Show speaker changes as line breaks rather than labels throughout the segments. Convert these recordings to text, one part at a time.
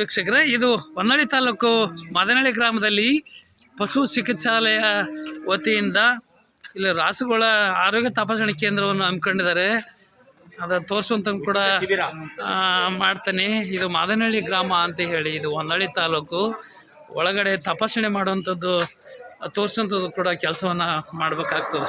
ವೀಕ್ಷಕರೇ. ಇದು ಹೊನ್ನಳ್ಳಿ ತಾಲೂಕು ಮದನಹಳ್ಳಿ ಗ್ರಾಮದಲ್ಲಿ ಪಶು ಚಿಕಿತ್ಸಾಲಯ ವತಿಯಿಂದ ಇಲ್ಲಿ ರಾಸುಗಳ ಆರೋಗ್ಯ ತಪಾಸಣೆ ಕೇಂದ್ರವನ್ನು ಹಮ್ಮಿಕೊಂಡಿದ್ದಾರೆ. ಅದ ತೋರಿಸುವಂತ ಕೂಡ ಮಾಡ್ತಾನೆ. ಇದು ಮಾದನಹಳ್ಳಿ ಗ್ರಾಮ ಅಂತ ಹೇಳಿ ಇದು ಹೊನ್ನಳ್ಳಿ ತಾಲೂಕು. ಒಳಗಡೆ ತಪಾಸಣೆ ಮಾಡುವಂಥದ್ದು ತೋರಿಸುವಂಥದ್ದು ಕೂಡ ಕೆಲಸವನ್ನು ಮಾಡಬೇಕಾಗ್ತದೆ.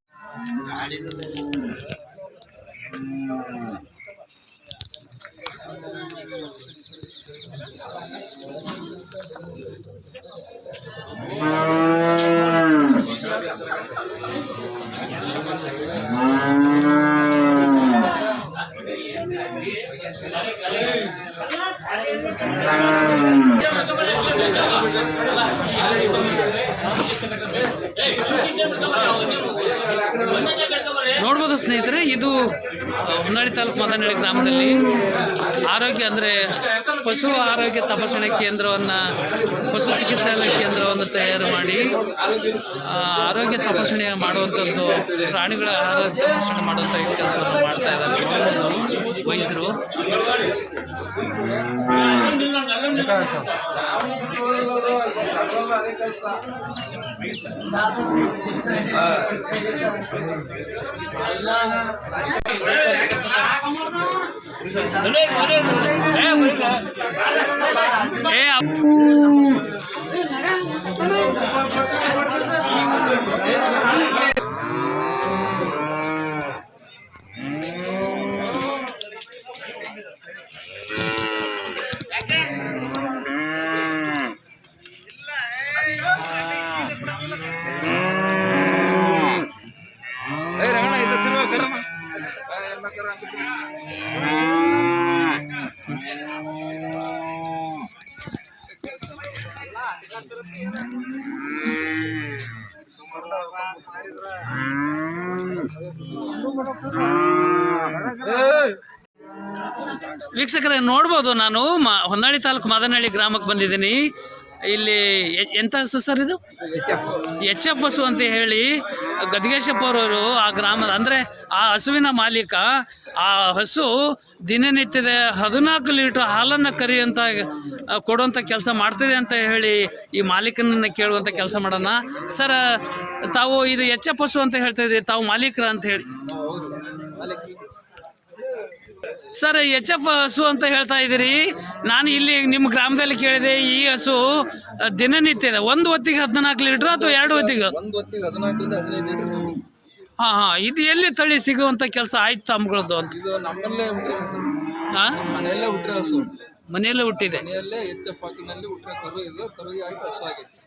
ನೋಡ್ಬೋದು ಸ್ನೇಹಿತರೆ ಇದು ಆ, ಹೊನ್ನಾಳಿ ತಾಲೂಕು ಮದನಹಳ್ಳಿ ಗ್ರಾಮದಲ್ಲಿ ಆರೋಗ್ಯ ಅಂದರೆ ಪಶು ಆರೋಗ್ಯ ತಪಾಸಣೆ ಕೇಂದ್ರವನ್ನು, ಪಶು ಚಿಕಿತ್ಸಾಲಯ ಕೇಂದ್ರವನ್ನು ತಯಾರು ಮಾಡಿ ಆರೋಗ್ಯ ತಪಾಸಣೆ ಮಾಡುವಂಥದ್ದು ಪ್ರಾಣಿಗಳ ಆರೋಗ್ಯ ತಪಾಸಣೆ ಮಾಡುವಂಥ ಕೆಲಸವನ್ನು ಮಾಡ್ತಾ ಇದ್ದಾರೆ ವೈದ್ಯರು. ಏ ವೀಕ್ಷಕರೇ, ನೋಡ್ಬೋದು ನಾನು ಮ ಹೊನ್ನಾಳಿ ತಾಲೂಕು ಮದನಹಳ್ಳಿ ಗ್ರಾಮಕ್ಕೆ ಬಂದಿದ್ದೀನಿ. ಇಲ್ಲಿ ಎ- ಎಂಥ ಹಸು ಸರ್ ಇದು? ಎಚ್ ಎಫ್ ಹಸು ಅಂತ ಹೇಳಿ ಗದಗೇಶಪ್ಪ ಅವರವರು ಆ ಗ್ರಾಮದ ಅಂದರೆ ಆ ಹಸುವಿನ ಮಾಲೀಕ, ಆ ಹಸು ದಿನನಿತ್ಯದ ಹದಿನಾಲ್ಕು ಲೀಟ್ರ್ ಹಾಲನ್ನು ಕರಿಯುವಂಥ ಕೊಡುವಂಥ ಕೆಲಸ ಮಾಡ್ತಿದೆ ಅಂತ ಹೇಳಿ ಈ ಮಾಲೀಕನನ್ನು ಕೇಳುವಂಥ ಕೆಲಸ ಮಾಡೋಣ. ಸರ್, ತಾವು ಇದು ಎಚ್ ಎಫ್ ಹಸು ಅಂತ ಹೇಳ್ತಿದ್ರಿ ತಾವು ಮಾಲೀಕರ ಅಂತ ಹೇಳಿ. ಸರ್ ಎಚ್ ಎಫ್ ಹಸು ಅಂತ ಹೇಳ್ತಾ ಇದ್ದೀರಿ. ನಾನು ಇಲ್ಲಿ ನಿಮ್ಮ ಗ್ರಾಮದಲ್ಲಿ ಕೇಳಿದೆ ಈ ಹಸು ದಿನನಿತ್ಯದ ಒಂದು ಹೊತ್ತಿಗೆ ಹದಿನಾಲ್ಕು ಲೀಟರ್ ಅಥವಾ ಎರಡು ಹೊತ್ತಿಗೆ? ಹಾಂ ಹಾಂ. ಇದು ಎಲ್ಲಿ ತಳಿ ಸಿಗುವಂಥ ಕೆಲಸ ಆಯ್ತು ತಮ್ಗಳದ್ದು ಅಂತ?
ಮನೆಯಲ್ಲೇ
ಹುಟ್ಟಿದೆ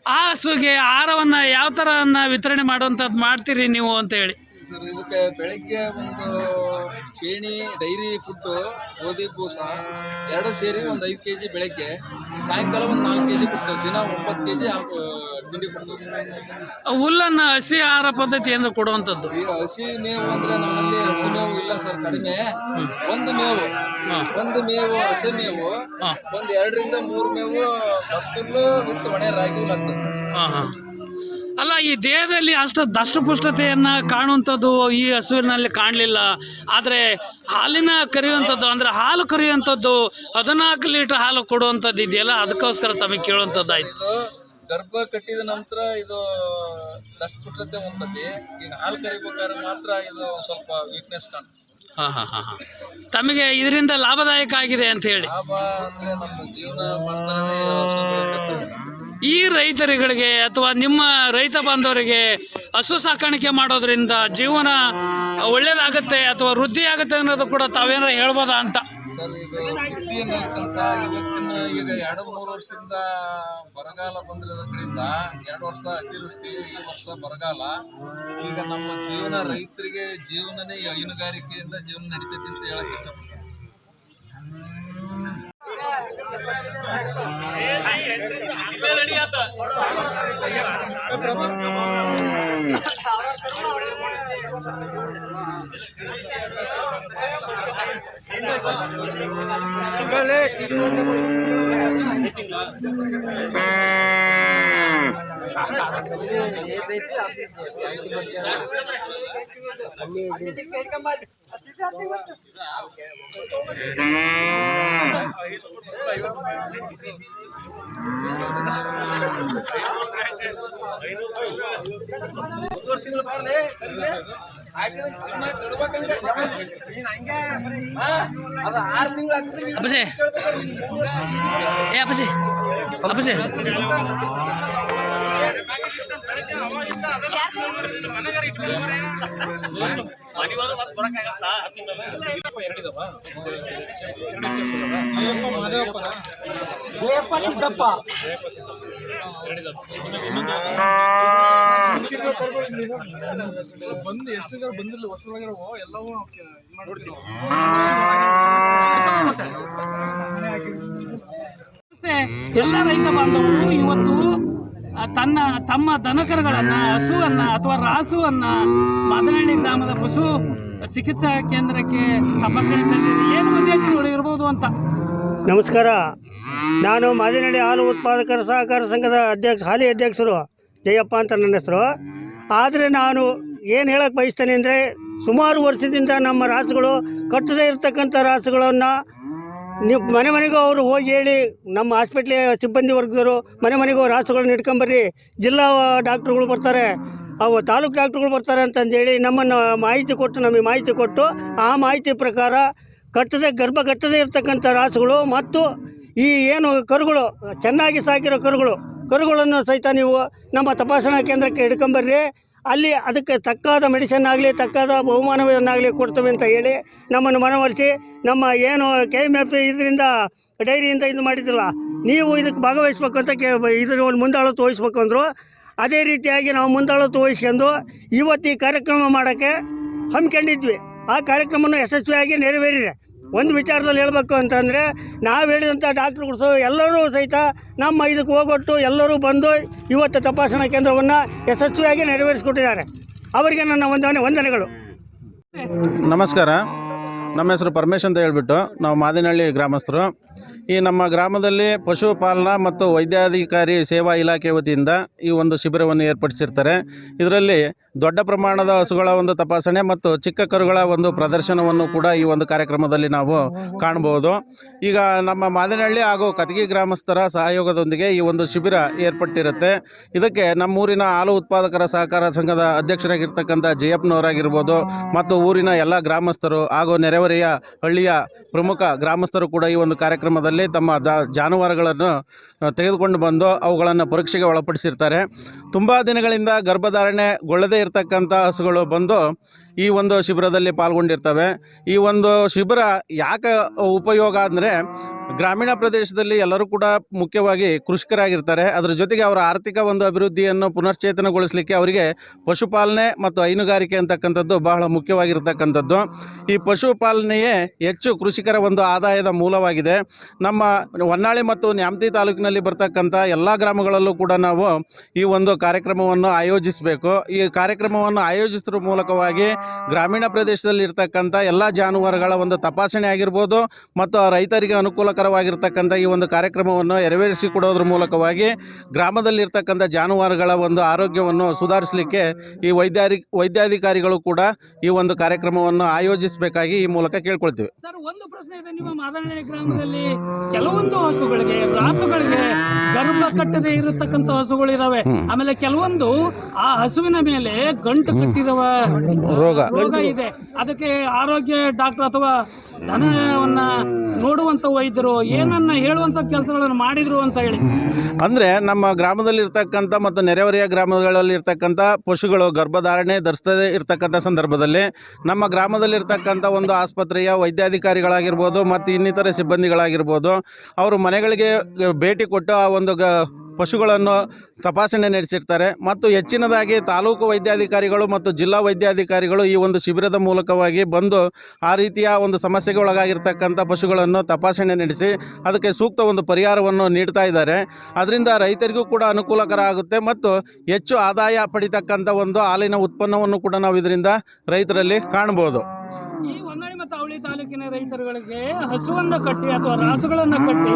ಆ ಹಸುಗೆ ಆಹಾರವನ್ನು ಯಾವ ತರ ವಿತರಣೆ ಮಾಡುವಂಥದ್ದು ಮಾಡ್ತೀರಿ ನೀವು ಅಂತ ಹೇಳಿ.
ಸರ್ ಇದಕ್ಕೆ ಬೆಳಗ್ಗೆ ಒಂದು ಪೇಣಿ ಡೈರಿ ಫುಡ್ಡು ಗೋಧಿ ಬೂಸ ಎರಡು ಸೇರಿ ಒಂದು ಐದು ಕೆ ಜಿ ಬೆಳಗ್ಗೆ ಸಾಯಂಕಾಲ ಒಂದು ನಾಲ್ಕು ಕೆ ಜಿ ಕೊಡ್ತೇವೆ. ದಿನ ಒಂಬತ್ತು ಕೆ ಜಿ ತಿಂಡಿ ಕೊಡ್ತೇವೆ.
ಹುಲ್ಲನ್ನು ಹಸಿ ಆಹಾರ ಪದ್ಧತಿ ಏನು ಕೊಡುವಂಥದ್ದು?
ಈಗ ಹಸಿ ಮೇವು ಅಂದರೆ ನಮ್ಮಲ್ಲಿ ಹಸಿ ಮೇವು ಇಲ್ಲ ಸರ್ ಕಡಿಮೆ. ಒಂದು ಮೇವು ಒಂದು ಮೇವು ಹಸಿ ಮೇವು ಒಂದು ಎರಡರಿಂದ ಮೂರು ಮೇವು ಮತ್ತುಲ್ಲು ವಿತ್ ಒಣೆ ರಾಗಿ ಹುಲ್ಲು
ಹಾಂ ಹಾಂ. ಅಲ್ಲ ಈ ದೇಹದಲ್ಲಿ ಅಷ್ಟು ದಷ್ಟಪುಷ್ಟತೆಯನ್ನು ಕಾಣುವಂಥದ್ದು ಈ ಹಸುವಿನಲ್ಲಿ ಕಾಣಲಿಲ್ಲ. ಆದರೆ ಹಾಲಿನ ಕರೆಯುವಂಥದ್ದು ಅಂದರೆ ಹಾಲು ಕರೆಯುವಂಥದ್ದು ಹದಿನಾಲ್ಕು ಲೀಟ್ರ್ ಹಾಲು ಕೊಡುವಂಥದ್ದು ಇದೆಯಲ್ಲ ಅದಕ್ಕೋಸ್ಕರ ತಮಗೆ ಕೇಳುವಂಥದ್ದಾಯ್ತು.
ಗರ್ಭ ಕಟ್ಟಿದ ನಂತರ ಇದು ದಷ್ಟಪುಷ್ಟತೆ ಹೊಂದತಿ ಈಗ ಹಾಲು ಕರಿಬೇಕಾದ್ರೆ ಮಾತ್ರ ಇದು ಸ್ವಲ್ಪ ವೀಕ್ನೆಸ್ ಕಾಣ್ತದೆ
ಹಾಂ ಹಾಂ ಹಾಂ ಹಾಂ. ತಮಗೆ ಇದರಿಂದ ಲಾಭದಾಯಕ ಆಗಿದೆ ಅಂತ ಹೇಳಿ.
ಲಾಭ ಅಂದ್ರೆ ನಮ್ಮ ಜೀವನ.
ಈ ರೈತರುಗಳಿಗೆ ಅಥವಾ ನಿಮ್ಮ ರೈತ ಬಾಂಧವರಿಗೆ ಹಸು ಸಾಕಾಣಿಕೆ ಮಾಡೋದ್ರಿಂದ ಜೀವನ ಒಳ್ಳೇದಾಗುತ್ತೆ ಅಥವಾ ವೃದ್ಧಿ ಆಗುತ್ತೆ ಅನ್ನೋದು ಕೂಡ ತಾವೇನಾರ ಹೇಳ್ಬೋದಾ ಅಂತ?
ಸರ್ ಈಗ ಎರಡು ಮೂರು ವರ್ಷದಿಂದ ಬರಗಾಲ ಬಂದಿರೋದ ಕಡೆಯಿಂದ ಎರಡು ವರ್ಷ ಅತಿವೃಷ್ಟಿ, ಈ ವರ್ಷ ಬರಗಾಲ. ಈಗ ನಮ್ಮ ಜೀವನ ರೈತರಿಗೆ ಜೀವನನೇ ಹೈನುಗಾರಿಕೆಯಿಂದ ಜೀವನ ನಡೀತೈತಿ ಅಂತ ಹೇಳಕ್ ಇಷ್ಟಪಡ್ತೀನಿ. ಮೂರುವರೆ ತಿಂಗಳು ಬಾರ್ಲೆ ಕರಿಗೆ ಹಾಕಿದ್ರೆ ಜೀವನ ಕೆಡ್ಬೇಕಂಗ ಹಾ? ಅದು ಆರು ತಿಂಗಳು
ಅಪ್ಪಸೆ ಏ ಅಪ್ಪಸೆ ಅಪ್ಪಸೆ
ಬಂದು ಎಷ್ಟು ಜನ ಬಂದಿಲ್ಲ ವರ್ಷದೊಳಗೆ ಎಲ್ಲವೂ ನೋಡ್ತೀವಿ
ಎಲ್ಲ ರೈತ ಬಾಂಧವರು, ಇವತ್ತು ತನ್ನ, ತಮ್ಮ ದನಕರುಗಳನ್ನ, ಹಸುವನ್ನ ಅಥವಾ ರಾಸುವನ್ನ ಮಾದನಹಳ್ಳಿ ಗ್ರಾಮದ ಪಶು ಚಿಕಿತ್ಸಾ ಕೇಂದ್ರಕ್ಕೆ ತಪಾಸಣೆ ಏನು ಉದ್ದೇಶಗಳು ಇರ್ಬೋದು ಅಂತ.
ನಮಸ್ಕಾರ. ನಾನು ಮಾದಿನಹಳ್ಳಿ ಹಾಲು ಉತ್ಪಾದಕರ ಸಹಕಾರ ಸಂಘದ ಅಧ್ಯಕ್ಷ, ಹಾಲಿ ಅಧ್ಯಕ್ಷರು ಜಯಪ್ಪ ಅಂತ ನನ್ನ ಹೆಸರು. ಆದರೆ ನಾನು ಏನು ಹೇಳಕ್ಕೆ ಬಯಸ್ತೇನೆ ಅಂದರೆ ಸುಮಾರು ವರ್ಷದಿಂದ ನಮ್ಮ ರಾಸುಗಳು ಕಟ್ಟದೇ ಇರತಕ್ಕಂಥ ರಾಸುಗಳನ್ನು ನೀವು ಮನೆ ಮನೆಗೂ ಅವರು ಹೋಗಿ ಹೇಳಿ ನಮ್ಮ ಹಾಸ್ಪಿಟ್ಲಿಯ ಸಿಬ್ಬಂದಿ ವರ್ಗದವರು ಮನೆ ಮನೆಗೂ ರಾಸುಗಳನ್ನ ಇಟ್ಕೊಂಬರ್ರಿ ಜಿಲ್ಲಾ ಡಾಕ್ಟ್ರುಗಳು ಬರ್ತಾರೆ, ಅವು ತಾಲೂಕು ಡಾಕ್ಟ್ರುಗಳು ಬರ್ತಾರೆ ಅಂತಂದೇಳಿ ನಮ್ಮನ್ನು ಮಾಹಿತಿ ಕೊಟ್ಟು ನಮಗೆ ಮಾಹಿತಿ ಕೊಟ್ಟು ಆ ಮಾಹಿತಿ ಪ್ರಕಾರ ಕಟ್ಟದೆ, ಗರ್ಭ ಕಟ್ಟದೇ ಇರತಕ್ಕಂಥ ರಾಸುಗಳು ಮತ್ತು ಈ ಏನು ಕರುಗಳು, ಚೆನ್ನಾಗಿ ಸಾಕಿರೋ ಕರುಗಳು, ಕರುಗಳನ್ನು ಸಹಿತ ನೀವು ನಮ್ಮ ತಪಾಸಣಾ ಕೇಂದ್ರಕ್ಕೆ ಹಿಡ್ಕೊಂಬರ್ರಿ. ಅಲ್ಲಿ ಅದಕ್ಕೆ ತಕ್ಕಾದ ಮೆಡಿಸಿನ್ ಆಗಲಿ, ತಕ್ಕಾದ ಬಹುಮಾನವನ್ನಾಗಲಿ ಕೊಡ್ತೇವೆ ಅಂತ ಹೇಳಿ ನಮ್ಮನ್ನು ಮನವೊಲಿಸಿ, ನಮ್ಮ ಏನು ಕೆ ಎಂ ಎಫ್ ಇದರಿಂದ, ಡೈರಿಯಿಂದ ಇದು ಮಾಡಿದ್ರಲ್ಲ, ನೀವು ಇದಕ್ಕೆ ಭಾಗವಹಿಸ್ಬೇಕು ಅಂತ ಕೇ, ಇದ್ರ ಒಂದು ಮುಂದಾಳತ್ತು ವಹಿಸ್ಬೇಕು ಅಂದರು. ಅದೇ ರೀತಿಯಾಗಿ ನಾವು ಮುಂದಾಳತ್ತು ವಹಿಸ್ಕೊಂಡು ಇವತ್ತು ಈ ಕಾರ್ಯಕ್ರಮ ಮಾಡೋಕ್ಕೆ ಹಮ್ಮಿಕೊಂಡಿದ್ವಿ. ಆ ಕಾರ್ಯಕ್ರಮವನ್ನು ಯಶಸ್ವಿಯಾಗಿ ನೆರವೇರಿದೆ. ಒಂದು ವಿಚಾರದಲ್ಲಿ ಹೇಳಬೇಕು ಅಂತಂದರೆ ನಾವು ಹೇಳಿದಂಥ ಡಾಕ್ಟ್ರುಗಳು ಎಲ್ಲರೂ ಸಹಿತ ನಮ್ಮ ಇದಕ್ಕೆ ಹೋಗೊಟ್ಟು ಎಲ್ಲರೂ ಬಂದು ಇವತ್ತು ತಪಾಸಣಾ ಕೇಂದ್ರವನ್ನು ಯಶಸ್ವಿಯಾಗಿ ನೆರವೇರಿಸಿಕೊಟ್ಟಿದ್ದಾರೆ. ಅವರಿಗೆ ನನ್ನ ವಂದನೆ ವಂದನೆಗಳು.
ನಮಸ್ಕಾರ. ನಮ್ಮ ಹೆಸರು ಪರಮೇಶ್ ಅಂತ ಹೇಳ್ಬಿಟ್ಟು ನಾವು ಮಾದಿನಹಳ್ಳಿ ಗ್ರಾಮಸ್ಥರು. ಈ ನಮ್ಮ ಗ್ರಾಮದಲ್ಲಿ ಪಶುಪಾಲನಾ ಮತ್ತು ವೈದ್ಯಾಧಿಕಾರಿ ಸೇವಾ ಇಲಾಖೆ ವತಿಯಿಂದ ಈ ಒಂದು ಶಿಬಿರವನ್ನು ಏರ್ಪಡಿಸಿರ್ತಾರೆ. ಇದರಲ್ಲಿ ದೊಡ್ಡ ಪ್ರಮಾಣದ ಹಸುಗಳ ಒಂದು ತಪಾಸಣೆ ಮತ್ತು ಚಿಕ್ಕ ಕರುಗಳ ಒಂದು ಪ್ರದರ್ಶನವನ್ನು ಕೂಡ ಈ ಒಂದು ಕಾರ್ಯಕ್ರಮದಲ್ಲಿ ನಾವು ಕಾಣಬಹುದು. ಈಗ ನಮ್ಮ ಮಾದಿನಹಳ್ಳಿ ಹಾಗೂ ಕತಗಿ ಗ್ರಾಮಸ್ಥರ ಸಹಯೋಗದೊಂದಿಗೆ ಈ ಒಂದು ಶಿಬಿರ ಏರ್ಪಟ್ಟಿರುತ್ತೆ. ಇದಕ್ಕೆ ನಮ್ಮೂರಿನ ಹಾಲು ಉತ್ಪಾದಕರ ಸಹಕಾರ ಸಂಘದ ಅಧ್ಯಕ್ಷರಾಗಿರ್ತಕ್ಕಂಥ ಜಯಪ್ಪನವರಾಗಿರ್ಬೋದು ಮತ್ತು ಊರಿನ ಎಲ್ಲ ಗ್ರಾಮಸ್ಥರು ಹಾಗೂ ನೆರೆಹೊರೆಯ ಹಳ್ಳಿಯ ಪ್ರಮುಖ ಗ್ರಾಮಸ್ಥರು ಕೂಡ ಈ ಒಂದು ಕಾರ್ಯಕ್ರಮದಲ್ಲಿ ತಮ್ಮ ದ ಜಾನುವಾರುಗಳನ್ನು ತೆಗೆದುಕೊಂಡು ಬಂದು ಅವುಗಳನ್ನು ಪರೀಕ್ಷೆಗೆ ಒಳಪಡಿಸಿರ್ತಾರೆ. ತುಂಬ ದಿನಗಳಿಂದ ಗರ್ಭಧಾರಣೆಗೊಳ್ಳದೇ ಇರತಕ್ಕಂಥ ಹಸುಗಳು ಬಂದು ಈ ಒಂದು ಶಿಬಿರದಲ್ಲಿ ಪಾಲ್ಗೊಂಡಿರ್ತವೆ. ಈ ಒಂದು ಶಿಬಿರ ಯಾಕೆ ಉಪಯೋಗ ಅಂದರೆ ಗ್ರಾಮೀಣ ಪ್ರದೇಶದಲ್ಲಿ ಎಲ್ಲರೂ ಕೂಡ ಮುಖ್ಯವಾಗಿ ಕೃಷಿಕರಾಗಿರ್ತಾರೆ. ಅದರ ಜೊತೆಗೆ ಅವರ ಆರ್ಥಿಕ ಒಂದು ಅಭಿವೃದ್ಧಿಯನ್ನು ಪುನಶ್ಚೇತನಗೊಳಿಸಲಿಕ್ಕೆ ಅವರಿಗೆ ಪಶುಪಾಲನೆ ಮತ್ತು ಹೈನುಗಾರಿಕೆ ಅಂತಕ್ಕಂಥದ್ದು ಬಹಳ ಮುಖ್ಯವಾಗಿರ್ತಕ್ಕಂಥದ್ದು. ಈ ಪಶುಪಾಲನೆಯೇ ಹೆಚ್ಚು ಕೃಷಿಕರ ಒಂದು ಆದಾಯದ ಮೂಲವಾಗಿದೆ. ನಮ್ಮ ಹೊನ್ನಾಳಿ ಮತ್ತು ನ್ಯಾಮತಿ ತಾಲೂಕಿನಲ್ಲಿ ಬರ್ತಕ್ಕಂಥ ಎಲ್ಲ ಗ್ರಾಮಗಳಲ್ಲೂ ಕೂಡ ನಾವು ಈ ಒಂದು ಕಾರ್ಯಕ್ರಮವನ್ನು ಆಯೋಜಿಸಬೇಕು. ಈ ಕಾರ್ಯಕ್ರಮವನ್ನು ಆಯೋಜಿಸುವ ಮೂಲಕವಾಗಿ ಗ್ರಾಮೀಣ ಪ್ರದೇಶದಲ್ಲಿ ಇರ್ತಕ್ಕಂಥ ಎಲ್ಲ ಜಾನುವಾರುಗಳ ಒಂದು ತಪಾಸಣೆ ಆಗಿರ್ಬೋದು ಮತ್ತು ಆ ರೈತರಿಗೆ ಅನುಕೂಲಕರವಾಗಿರ್ತಕ್ಕಂಥ ಈ ಒಂದು ಕಾರ್ಯಕ್ರಮವನ್ನು ನೆರವೇರಿಸಿಕೊಡೋದ್ರ ಮೂಲಕವಾಗಿ ಗ್ರಾಮದಲ್ಲಿರ್ತಕ್ಕಂಥ ಜಾನುವಾರುಗಳ ಒಂದು ಆರೋಗ್ಯವನ್ನು ಸುಧಾರಿಸಲಿಕ್ಕೆ ಈ ವೈದ್ಯಾರಿ ವೈದ್ಯಾಧಿಕಾರಿಗಳು ಕೂಡ ಈ ಒಂದು ಕಾರ್ಯಕ್ರಮವನ್ನು ಆಯೋಜಿಸಬೇಕಾಗಿ ಈ ಮೂಲಕ ಕೇಳ್ಕೊಳ್ತೀವಿ.
ಸರ್ ಒಂದು ಪ್ರಶ್ನೆ ಇದೆ. ನಿಮ್ಮ ಮಾದನಹಳ್ಳಿ ಗ್ರಾಮದಲ್ಲಿ ಕೆಲವೊಂದು ಹಸುಗಳಿಗೆ ರಾಸುಗಳಿಗೆ ಗರ್ಭ ಕಟ್ಟದೆ ಇರತಕ್ಕಂತ ಹಸುಗಳು ಇದಾವೆ ಆಮೇಲೆ ಕೆಲವೊಂದು ಆ ಹಸುವಿನ ಮೇಲೆ ಗಂಟು ಕಟ್ಟಿರುವ
ರೋಗ
ರೋಗ. ಇದೆ. ಅದಕ್ಕೆ ಆರೋಗ್ಯ ಡಾಕ್ಟರ್ ಅಥವಾ ದನವನ್ನ ನೋಡುವಂತ ವೈದ್ಯರು ಏನನ್ನ ಹೇಳುವಂತ ಕೆಲಸಗಳನ್ನು ಮಾಡಿದ್ರು ಅಂತ ಹೇಳಿ.
ಅಂದರೆ ನಮ್ಮ ಗ್ರಾಮದಲ್ಲಿ ಗ್ರಾಮದಲ್ಲಿರ್ತಕ್ಕಂಥ ಮತ್ತು ನೆರೆಹೊರೆಯ ಗ್ರಾಮಗಳಲ್ಲಿರ್ತಕ್ಕಂಥ ಪಶುಗಳು ಗರ್ಭಧಾರಣೆ ಧರಿಸದೇ ಇರ್ತಕ್ಕಂಥ ಸಂದರ್ಭದಲ್ಲಿ ನಮ್ಮ ಗ್ರಾಮದಲ್ಲಿ ಗ್ರಾಮದಲ್ಲಿರ್ತಕ್ಕಂಥ ಒಂದು ಆಸ್ಪತ್ರೆಯ ವೈದ್ಯಾಧಿಕಾರಿಗಳಾಗಿರ್ಬೋದು ಮತ್ತು ಇನ್ನಿತರ ಸಿಬ್ಬಂದಿಗಳಾಗಿರ್ಬೋದು ಅವರು ಮನೆಗಳಿಗೆ ಭೇಟಿ ಕೊಟ್ಟು ಆ ಒಂದು ಗ ಪಶುಗಳನ್ನು ತಪಾಸಣೆ ನಡೆಸಿರ್ತಾರೆ. ಮತ್ತು ಹೆಚ್ಚಿನದಾಗಿ ತಾಲೂಕು ವೈದ್ಯಾಧಿಕಾರಿಗಳು ಮತ್ತು ಜಿಲ್ಲಾ ವೈದ್ಯಾಧಿಕಾರಿಗಳು ಈ ಒಂದು ಶಿಬಿರದ ಮೂಲಕವಾಗಿ ಬಂದು ಆ ರೀತಿಯ ಒಂದು ಸಮಸ್ಯೆಗೆ ಒಳಗಾಗಿರ್ತಕ್ಕಂಥ ಪಶುಗಳನ್ನು ತಪಾಸಣೆ ನಡೆಸಿ ಅದಕ್ಕೆ ಸೂಕ್ತ ಒಂದು ಪರಿಹಾರವನ್ನು ನೀಡ್ತಾ ಇದ್ದಾರೆ. ಅದರಿಂದ ರೈತರಿಗೂ ಕೂಡ ಅನುಕೂಲಕರ ಆಗುತ್ತೆ ಮತ್ತು ಹೆಚ್ಚು ಆದಾಯ ಪಡಿತಕ್ಕಂಥ ಒಂದು ಹಾಲಿನ ಉತ್ಪನ್ನವನ್ನು ಕೂಡ ನಾವು ಇದರಿಂದ ರೈತರಲ್ಲಿ ಕಾಣ್ಬೋದು.
ತಾಲೂಕಿನ ರೈತರುಗಳಿಗೆ ಹಸುವನ್ನ ಕಟ್ಟಿ ಅಥವಾ ರಾಸುಗಳನ್ನ ಕಟ್ಟಿ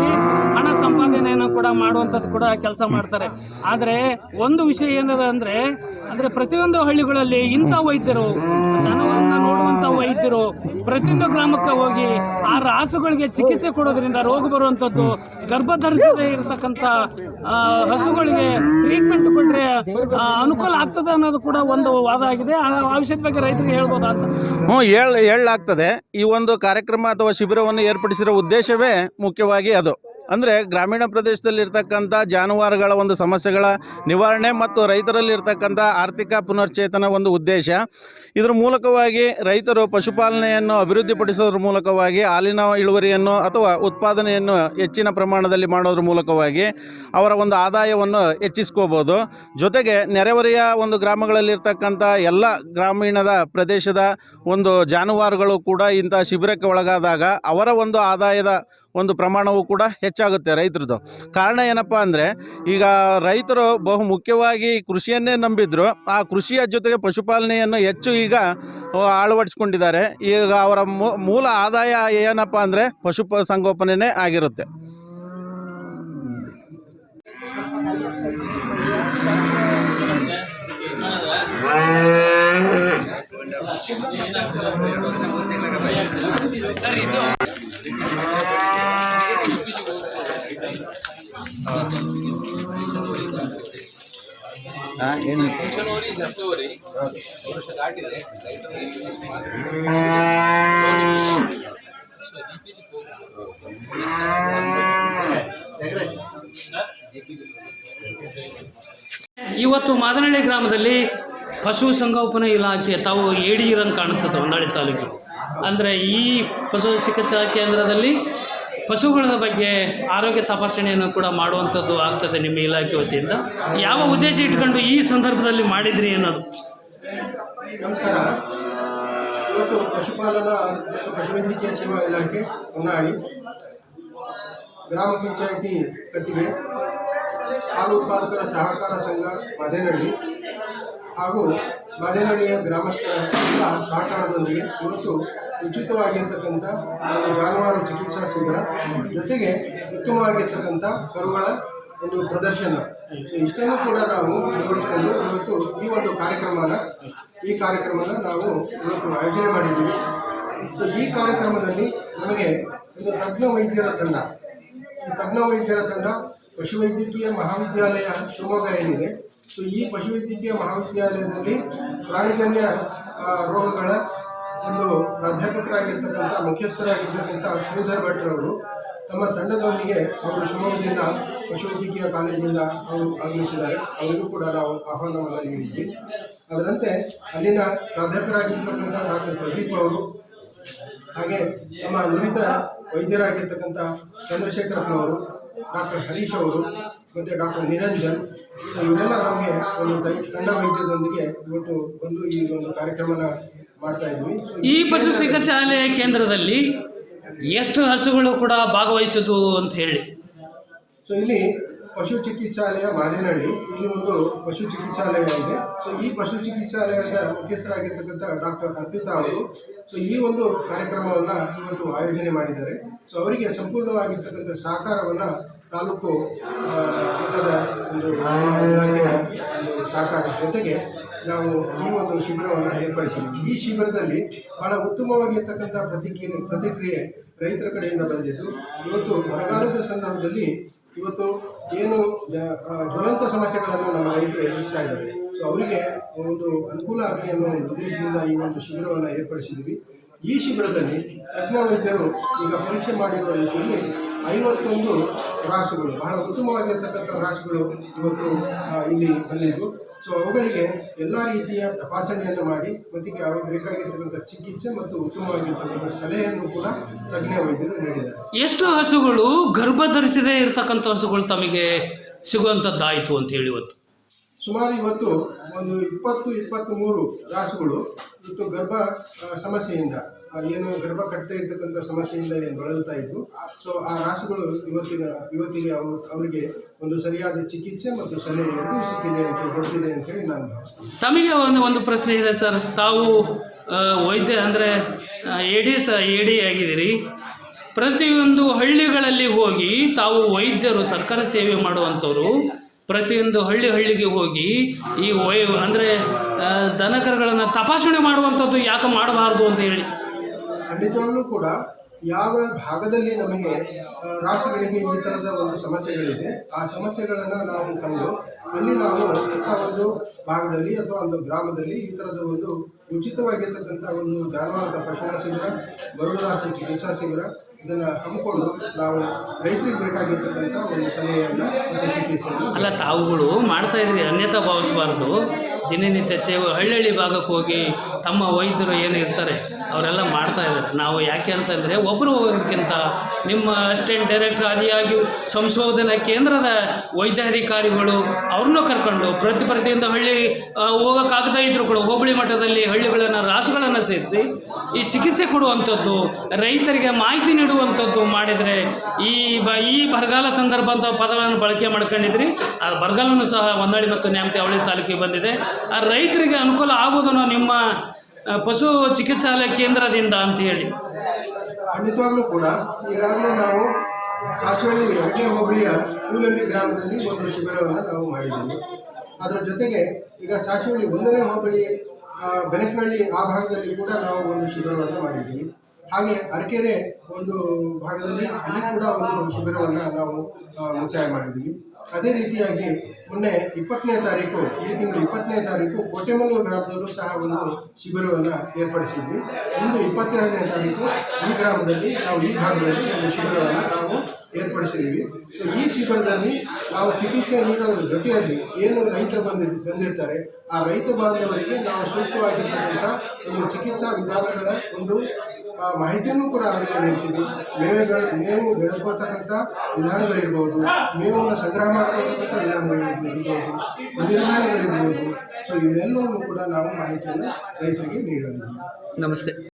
ಹಣ ಸಂಪಾದನೆಯನ್ನು ಕೂಡ ಮಾಡುವಂಥದ್ದು ಕೂಡ ಕೆಲಸ ಮಾಡ್ತಾರೆ. ಆದ್ರೆ ಒಂದು ವಿಷಯ ಏನದ ಅಂದ್ರೆ ಅಂದ್ರೆ ಪ್ರತಿಯೊಂದು ಹಳ್ಳಿಗಳಲ್ಲಿ ಇಂಥ ವೈದ್ಯರು ದನವನ್ನ ನೋಡುವಂತ ವೈದ್ಯರು ಪ್ರತಿಯೊಂದು ಗ್ರಾಮಕ್ಕೆ ಹೋಗಿ ಆ ರಾಸುಗಳಿಗೆ ಚಿಕಿತ್ಸೆ ಕೊಡೋದ್ರಿಂದ ರೋಗ ಬರುವಂಥದ್ದು ಗರ್ಭ ಧರಿಸದೇ ಇರತಕ್ಕಂಥ ಹಸುಗಳಿಗೆ ಟ್ರೀಟ್ಮೆಂಟ್ ಕೊಟ್ರೆ ಅನುಕೂಲ ಆಗ್ತದೆ ಅನ್ನೋದು ಕೂಡ ಒಂದು ವಾದ ಆಗಿದೆ. ಆ ವಿಷಯದ ಬಗ್ಗೆ ರೈತರಿಗೆ ಹೇಳ್ಬೋದಾ
ಹ್ಞೂ, ಹೇಳ, ಹೇಳಲಾಗ್ತದೆ. ಈ ಒಂದು ಕಾರ್ಯಕ್ರಮ ಅಥವಾ ಶಿಬಿರವನ್ನು ಏರ್ಪಡಿಸಿರೋ ಉದ್ದೇಶವೇ ಮುಖ್ಯವಾಗಿ ಅದು. ಅಂದರೆ ಗ್ರಾಮೀಣ ಪ್ರದೇಶದಲ್ಲಿರ್ತಕ್ಕಂಥ ಜಾನುವಾರುಗಳ ಒಂದು ಸಮಸ್ಯೆಗಳ ನಿವಾರಣೆ ಮತ್ತು ರೈತರಲ್ಲಿರ್ತಕ್ಕಂಥ ಆರ್ಥಿಕ ಪುನರ್ಚೇತನ ಒಂದು ಉದ್ದೇಶ. ಇದರ ಮೂಲಕವಾಗಿ ರೈತರು ಪಶುಪಾಲನೆಯನ್ನು ಅಭಿವೃದ್ಧಿಪಡಿಸೋದ್ರ ಮೂಲಕವಾಗಿ ಹಾಲಿನ ಇಳುವರಿಯನ್ನು ಅಥವಾ ಉತ್ಪಾದನೆಯನ್ನು ಹೆಚ್ಚಿನ ಪ್ರಮಾಣದಲ್ಲಿ ಮಾಡೋದ್ರ ಮೂಲಕವಾಗಿ ಅವರ ಒಂದು ಆದಾಯವನ್ನು ಹೆಚ್ಚಿಸ್ಕೋಬೋದು. ಜೊತೆಗೆ ನೆರೆಹೊರೆಯ ಒಂದು ಗ್ರಾಮಗಳಲ್ಲಿರ್ತಕ್ಕಂಥ ಎಲ್ಲ ಗ್ರಾಮೀಣದ ಪ್ರದೇಶದ ಒಂದು ಜಾನುವಾರುಗಳು ಕೂಡ ಇಂಥ ಶಿಬಿರಕ್ಕೆ ಒಳಗಾದಾಗ ಅವರ ಒಂದು ಆದಾಯದ ಒಂದು ಪ್ರಮಾಣವು ಕೂಡ ಹೆಚ್ಚಾಗುತ್ತೆ ರೈತರದ್ದು. ಕಾರಣ ಏನಪ್ಪ ಅಂದರೆ, ಈಗ ರೈತರು ಬಹು ಮುಖ್ಯವಾಗಿ ಕೃಷಿಯನ್ನೇ ನಂಬಿದ್ರು. ಆ ಕೃಷಿಯ ಜೊತೆಗೆ ಪಶುಪಾಲನೆಯನ್ನು ಹೆಚ್ಚು ಈಗ ಅಳವಡಿಸ್ಕೊಂಡಿದ್ದಾರೆ. ಈಗ ಅವರ ಮೂಲ ಆದಾಯ ಏನಪ್ಪ ಅಂದರೆ ಪಶು ಸಂಗೋಪನೆಯೇ ಆಗಿರುತ್ತೆ.
ಇವತ್ತು ಮಾದನಹಳ್ಳಿ ಗ್ರಾಮದಲ್ಲಿ ಪಶು ಸಂಗೋಪನಾ ಇಲಾಖೆ ತಾವು ಏಡಿಗಿರಂಗೆ ಕಾಣಿಸ್ತದೆ ಹೊನ್ನಾಳಿ ತಾಲೂಕು ಅಂದರೆ ಈ ಪಶು ಚಿಕಿತ್ಸಾ ಕೇಂದ್ರದಲ್ಲಿ ಪಶುಗಳ ಬಗ್ಗೆ ಆರೋಗ್ಯ ತಪಾಸಣೆಯನ್ನು ಕೂಡ ಮಾಡುವಂಥದ್ದು ಆಗ್ತದೆ ನಿಮ್ಮ ಇಲಾಖೆ ವತಿಯಿಂದ. ಯಾವ ಉದ್ದೇಶ ಇಟ್ಕೊಂಡು ಈ ಸಂದರ್ಭದಲ್ಲಿ ಮಾಡಿದ್ರಿ ಅನ್ನೋದು?
ನಮಸ್ಕಾರ. ಇವತ್ತು ಪಶುಪಾಲನಾ ಮತ್ತು ಪಶುವೈದ್ಯಕೀಯ ಸೇವಾ ಇಲಾಖೆ ಹೊನ್ನಾಳಿ ಗ್ರಾಮ ಪಂಚಾಯಿತಿ ಕತ್ತಿಗೆ ಹಾಲು ಉತ್ಪಾದಕರ ಸಹಕಾರ ಸಂಘ ಮಾದೇನಹಳ್ಳಿ ಹಾಗೂ ಮಾದೇನಹಳ್ಳಿಯ ಗ್ರಾಮಸ್ಥರ ಸಹಕಾರದೊಂದಿಗೆ ಇವತ್ತು ಉಚಿತವಾಗಿರ್ತಕ್ಕಂಥ ಒಂದು ಜಾನುವಾರು ಚಿಕಿತ್ಸಾ ಶಿಬಿರ ಜೊತೆಗೆ ಉತ್ತಮವಾಗಿರ್ತಕ್ಕಂಥ ಕರುಗಳ ಒಂದು ಪ್ರದರ್ಶನ. ಇಷ್ಟನ್ನು ಕೂಡ ನಾವು ಅಳವಡಿಸಿಕೊಂಡು ಇವತ್ತು ಈ ಒಂದು ಕಾರ್ಯಕ್ರಮನ, ಈ ಕಾರ್ಯಕ್ರಮನ ನಾವು ಇವತ್ತು ಆಯೋಜನೆ ಮಾಡಿದ್ದೀವಿ. ಸೊ ಈ ಕಾರ್ಯಕ್ರಮದಲ್ಲಿ ನಮಗೆ ಒಂದು ತಜ್ಞ ವೈದ್ಯರ ತಂಡ. ತಜ್ಞ ವೈದ್ಯರ ತಂಡ ಪಶುವೈದ್ಯಕೀಯ ಮಹಾವಿದ್ಯಾಲಯ ಶಿವಮೊಗ್ಗ ಏನಿದೆ, ಸೊ ಈ ಪಶುವೈದ್ಯಕೀಯ ಮಹಾವಿದ್ಯಾಲಯದಲ್ಲಿ ಪ್ರಾಣಿಜನ್ಯ ರೋಗಗಳ ಒಂದು ಪ್ರಾಧ್ಯಾಪಕರಾಗಿರ್ತಕ್ಕಂಥ ಮುಖ್ಯಸ್ಥರಾಗಿರ್ತಕ್ಕಂಥ ಶ್ರೀಧರ್ ಭಟ್ರವರು ತಮ್ಮ ತಂಡದೊಂದಿಗೆ ಅವರು ಶಿವಮೊಗ್ಗದಿಂದ ಪಶುವೈದ್ಯಕೀಯ ಕಾಲೇಜಿಂದ ಅವರು ಆಗಮಿಸಿದ್ದಾರೆ. ಅವರಿಗೂ ಕೂಡ ನಾವು ಆಹ್ವಾನವನ್ನು ನೀಡಿದ್ವಿ. ಅದರಂತೆ ಅಲ್ಲಿನ ಪ್ರಾಧ್ಯಾಪಕರಾಗಿರ್ತಕ್ಕಂಥ ಡಾಕ್ಟರ್ ಪ್ರದೀಪ್ ಅವರು ಹಾಗೆ ನಮ್ಮ ನುರಿತ ವೈದ್ಯರಾಗಿರ್ತಕ್ಕಂಥ ಚಂದ್ರಶೇಖರಪ್ಪನವರು ಡಾಕ್ಟರ್ ಹರೀಶ್ ಅವರು ಮತ್ತು ಡಾಕ್ಟರ್ ನಿರಂಜನ್ ಇವರೆಲ್ಲ ನಮಗೆ ಒಂದು ತಂಡ ವೈದ್ಯದೊಂದಿಗೆ ಇವತ್ತು ಬಂದು ಈ ಒಂದು ಕಾರ್ಯಕ್ರಮನ ಮಾಡ್ತಾ ಇದ್ವಿ.
ಈ ಪಶು ಚಿಕಿತ್ಸಾಲಯ ಕೇಂದ್ರದಲ್ಲಿ ಎಷ್ಟು ಹಸುಗಳು ಕೂಡ ಭಾಗವಹಿಸಿದ್ವು ಅಂತ ಹೇಳಿ.
ಸೊ ಇಲ್ಲಿ ಪಶು ಚಿಕಿತ್ಸಾಲಯ ಮಾದೇನಹಳ್ಳಿ. ಇಲ್ಲಿ ಒಂದು ಪಶು ಚಿಕಿತ್ಸಾಲಯ ಇದೆ. ಸೊ ಈ ಪಶು ಚಿಕಿತ್ಸಾಲಯದ ಮುಖ್ಯಸ್ಥರಾಗಿರ್ತಕ್ಕಂಥ ಡಾಕ್ಟರ್ ಅರ್ಪಿತಾ ಅವರು ಸೊ ಈ ಒಂದು ಕಾರ್ಯಕ್ರಮವನ್ನು ಇವತ್ತು ಆಯೋಜನೆ ಮಾಡಿದ್ದಾರೆ. ಸೊ ಅವರಿಗೆ ಸಂಪೂರ್ಣವಾಗಿರ್ತಕ್ಕಂಥ ಸಹಕಾರವನ್ನು ತಾಲೂಕು ಮಟ್ಟದ ಒಂದು ಇಲಾಖೆಯ ಒಂದು ಸಹಕಾರ ಜೊತೆಗೆ ನಾವು ಈ ಒಂದು ಶಿಬಿರವನ್ನು ಏರ್ಪಡಿಸಿದ್ವಿ. ಈ ಶಿಬಿರದಲ್ಲಿ ಬಹಳ ಉತ್ತಮವಾಗಿರ್ತಕ್ಕಂಥ ಪ್ರತಿಕ್ರಿಯೆ ಪ್ರತಿಕ್ರಿಯೆ ರೈತರ ಕಡೆಯಿಂದ ಬಂದಿದ್ದು. ಇವತ್ತು ಬರಗಾಲದ ಸಂದರ್ಭದಲ್ಲಿ ಇವತ್ತು ಏನು ಜ್ವಲಂತ ಸಮಸ್ಯೆಗಳನ್ನು ನಮ್ಮ ರೈತರು ಎದುರಿಸ್ತಾ ಇದ್ದಾರೆ. ಸೊ ಅವರಿಗೆ ಒಂದು ಅನುಕೂಲ ಆಗಲಿ ಉದ್ದೇಶದಿಂದ ಈ ಒಂದು ಶಿಬಿರವನ್ನು ಏರ್ಪಡಿಸಿದ್ವಿ ಈ ಶಿಬಿರದಲ್ಲಿ ತಜ್ಞ ವೈದ್ಯರು ಈಗ ಪರೀಕ್ಷೆ ಮಾಡಿರುವ ರೀತಿಯಲ್ಲಿ ಐವತ್ತೊಂದು ರಾಸುಗಳು, ಬಹಳ ಉತ್ತಮವಾಗಿರ್ತಕ್ಕಂಥ ರಾಸುಗಳು ಇವತ್ತು ಇಲ್ಲಿ ಬಂದಿದ್ದು. ಸೊ ಅವುಗಳಿಗೆ ಎಲ್ಲ ರೀತಿಯ ತಪಾಸಣೆಯನ್ನು ಮಾಡಿ ಮತ್ತು ಅವ್ರಿಗೆ ಬೇಕಾಗಿರ್ತಕ್ಕಂಥ ಚಿಕಿತ್ಸೆ ಮತ್ತು ಉತ್ತಮವಾಗಿರ್ತಕ್ಕಂಥ ಸಲಹೆಯನ್ನು ಕೂಡ ತಜ್ಞ ವೈದ್ಯರು ನೀಡಿದ್ದಾರೆ.
ಎಷ್ಟು ಹಸುಗಳು ಗರ್ಭ ಧರಿಸದೇ ಇರತಕ್ಕಂಥ ಹಸುಗಳು ತಮಗೆ ಸಿಗುವಂಥದ್ದಾಯಿತು ಅಂತ ಹೇಳಿ ಇವತ್ತು?
ಸುಮಾರು ಇವತ್ತು ಒಂದು ಇಪ್ಪತ್ತು ಇಪ್ಪತ್ತ್ ಮೂರು ರಾಸುಗಳು ಇವತ್ತು ಗರ್ಭ ಸಮಸ್ಯೆಯಿಂದ. ಏನು ಗರ್ಭ ಕಟ್ತಾ ಇರ್ತಕ್ಕಂಥ ಸಮಸ್ಯೆಯಿಂದ ಏನು ಬಳಲ್ತಾ ಇತ್ತು ಸೊ ಆ ರಾಸುಗಳು ಇವತ್ತಿನ, ಇವತ್ತಿಗೆ ಅವು ಅವರಿಗೆ ಒಂದು ಸರಿಯಾದ ಚಿಕಿತ್ಸೆ ಮತ್ತು ಸಲಹೆ ಸಿಕ್ಕಿದೆ ಅಂತ ಗೊತ್ತಿದೆ ಅಂತ ಹೇಳಿ ನಾನು
ತಮಗೆ ಒಂದು ಒಂದು ಪ್ರಶ್ನೆ ಇದೆ ಸರ್. ತಾವು ವೈದ್ಯ ಅಂದರೆ ಎಡಿಸ್ ಎಡಿ ಆಗಿದ್ದೀರಿ. ಪ್ರತಿಯೊಂದು ಹಳ್ಳಿಗಳಲ್ಲಿ ಹೋಗಿ ತಾವು ವೈದ್ಯರು, ಸರ್ಕಾರ ಸೇವೆ ಮಾಡುವಂಥವ್ರು ಪ್ರತಿಯೊಂದು ಹಳ್ಳಿ ಹಳ್ಳಿಗೆ ಹೋಗಿ ಈ ವೈ, ಅಂದರೆ ದನಕರುಗಳನ್ನು ತಪಾಸಣೆ ಮಾಡುವಂಥದ್ದು ಯಾಕೆ ಮಾಡಬಾರ್ದು ಅಂತ ಹೇಳಿ.
ಖಂಡಿತವಾಗ್ಲೂ ಕೂಡ ಯಾವ ಭಾಗದಲ್ಲಿ ನಮಗೆ ರಾಷ್ಟ್ರಗಳಿಗೆ ಈ ಥರದ ಒಂದು ಸಮಸ್ಯೆಗಳಿದೆ, ಆ ಸಮಸ್ಯೆಗಳನ್ನು ನಾವು ಕಂಡು ಅಲ್ಲಿ ನಾವು ಅಂಥ ಒಂದು ಭಾಗದಲ್ಲಿ ಅಥವಾ ಒಂದು ಗ್ರಾಮದಲ್ಲಿ ಈ ಥರದ ಒಂದು ಉಚಿತವಾಗಿರ್ತಕ್ಕಂಥ ಒಂದು ಜಾನುವಾರು ತಪಾಸಣಾ ಶಿಬಿರ ರಾಶಿ ಚಿಕಿತ್ಸಾ ಶಿಬಿರ, ಇದನ್ನು ಹಮ್ಮಿಕೊಂಡು ನಾವು ರೈತರಿಗೆ ಬೇಕಾಗಿರ್ತಕ್ಕಂಥ ಒಂದು ಸಲಹೆಯನ್ನು ಚಿಕಿತ್ಸೆ
ಅಲ್ಲ, ತಾವುಗಳು ಮಾಡ್ತಾ ಇದ್ರಿ ಅನ್ಯತಾ ಭಾವಿಸಬಾರ್ದು. ದಿನನಿತ್ಯ ಸೇವೆ ಹಳ್ಳಿ ಭಾಗಕ್ಕೆ ಹೋಗಿ ತಮ್ಮ ವೈದ್ಯರು ಏನು ಇರ್ತಾರೆ, ಅವರೆಲ್ಲ ಮಾಡ್ತಾ ಇದ್ದಾರೆ. ನಾವು ಯಾಕೆ ಅಂತಂದರೆ ಒಬ್ಬರು ಹೋಗೋದಕ್ಕಿಂತ ನಿಮ್ಮ ಅಸಿಸ್ಟೆಂಟ್ ಡೈರೆಕ್ಟರ್ ಆದಿಯಾಗಿ ಸಂಶೋಧನಾ ಕೇಂದ್ರದ ವೈದ್ಯಾಧಿಕಾರಿಗಳು ಅವ್ರನ್ನೂ ಕರ್ಕೊಂಡು ಪ್ರತಿ ಪ್ರತಿಯೊಂದು ಹಳ್ಳಿ ಹೋಗೋಕ್ಕಾಗದೇ ಇದ್ರು ಕೂಡ ಹೋಬಳಿ ಮಟ್ಟದಲ್ಲಿ ಹಳ್ಳಿಗಳನ್ನು, ರಾಸುಗಳನ್ನು ಸೇರಿಸಿ ಈ ಚಿಕಿತ್ಸೆ ಕೊಡುವಂಥದ್ದು, ರೈತರಿಗೆ ಮಾಹಿತಿ ನೀಡುವಂಥದ್ದು ಮಾಡಿದರೆ ಈ ಬ, ಈ ಬರಗಾಲ ಸಂದರ್ಭ ಅಂತ ಪದವನ್ನು ಬಳಕೆ ಮಾಡ್ಕೊಂಡಿದ್ರಿ, ಆ ಬರಗಾಲವೂ ಸಹ ಹೊನ್ನಾಳಿ ಮತ್ತು ನ್ಯಾಮತಿ ಅವಳಿ ತಾಲೂಕಿಗೆ ಬಂದಿದೆ. ಆ ರೈತರಿಗೆ ಅನುಕೂಲ ಆಗೋದನ್ನು ನಿಮ್ಮ ಪಶು ಚಿಕಿತ್ಸಾಲಯ ಕೇಂದ್ರದಿಂದ ಅಂತ ಹೇಳಿ.
ಖಂಡಿತವಾಗ್ಲೂ ಕೂಡ ಈಗಾಗಲೇ ನಾವು ಸಾಸವಳ್ಳಿ ಎರಡನೇ ಹೋಬಳಿಯ ಕೂಲಳ್ಳಿ ಗ್ರಾಮದಲ್ಲಿ ಒಂದು ಶಿಬಿರವನ್ನು ನಾವು ಮಾಡಿದ್ದೀವಿ. ಅದರ ಜೊತೆಗೆ ಈಗ ಸಾಸವಳ್ಳಿ ಒಂದನೇ ಹೋಬಳಿ ಬೆನಕನಹಳ್ಳಿ ಆ ಭಾಗದಲ್ಲಿ ಕೂಡ ನಾವು ಒಂದು ಶಿಬಿರವನ್ನು ಮಾಡಿದ್ದೀವಿ. ಹಾಗೆ ಅರಕೆರೆ ಒಂದು ಭಾಗದಲ್ಲಿ ಅಲ್ಲಿ ಕೂಡ ಒಂದು ಶಿಬಿರವನ್ನು ನಾವು ಮುಕ್ತಾಯ ಮಾಡಿದ್ದೀವಿ. ಅದೇ ರೀತಿಯಾಗಿ ಮೊನ್ನೆ ಇಪ್ಪತ್ತನೇ ತಾರೀಕು, ಈ ತಿಂಗಳು ಇಪ್ಪತ್ತನೇ ತಾರೀಕು ಕೋಟೆಮಲ್ಲೂರು ಗ್ರಾಮದಲ್ಲೂ ಸಹ ಒಂದು ಶಿಬಿರವನ್ನು ಏರ್ಪಡಿಸಿದ್ವಿ. ಇಂದು ಇಪ್ಪತ್ತೆರಡನೇ ತಾರೀಕು ಈ ಗ್ರಾಮದಲ್ಲಿ, ನಾವು ಈ ಭಾಗದಲ್ಲಿ ಒಂದು ಶಿಬಿರವನ್ನು ನಾವು ಏರ್ಪಡಿಸಿದ್ದೀವಿ. ಸೊ ಈ ಶಿಬಿರದಲ್ಲಿ ನಾವು ಚಿಕಿತ್ಸೆ ನೀಡೋದ್ರ ಜೊತೆಯಲ್ಲಿ ಏನು ರೈತರು ಬಂದಿ, ಬಂದಿರ್ತಾರೆ. ಆ ರೈತ ಬಾಂಧವರಿಗೆ ನಾವು ಸೂಕ್ತವಾಗಿರ್ತಕ್ಕಂಥ ಒಂದು ಚಿಕಿತ್ಸಾ ವಿಧಾನಗಳ ಒಂದು ಮಾಹಿತಿಯನ್ನು ಕೂಡ ಅವರಿಗೆ ನೀಡ್ತೀವಿ. ಮೇವೆಗಳು, ಮೇವು ಬೆಳೆಸ್ಕೊಳ್ತಕ್ಕಂಥ ವಿಧಾನಗಳಿರ್ಬೋದು, ಮೇವನ್ನು ಸಂಗ್ರಹ ಮಾಡ್ಕೊಳ್ತಕ್ಕಂಥ ವಿಧಾನಗಳಿರ್ಬೋದು ನಿರ್ಮಾಣಗಳಿರ್ಬೋದು ಸೊ ಇವೆಲ್ಲವನ್ನು ಕೂಡ ನಾವು ಮಾಹಿತಿಯನ್ನು ರೈತರಿಗೆ ನೀಡೋಣ.
ನಮಸ್ತೆ.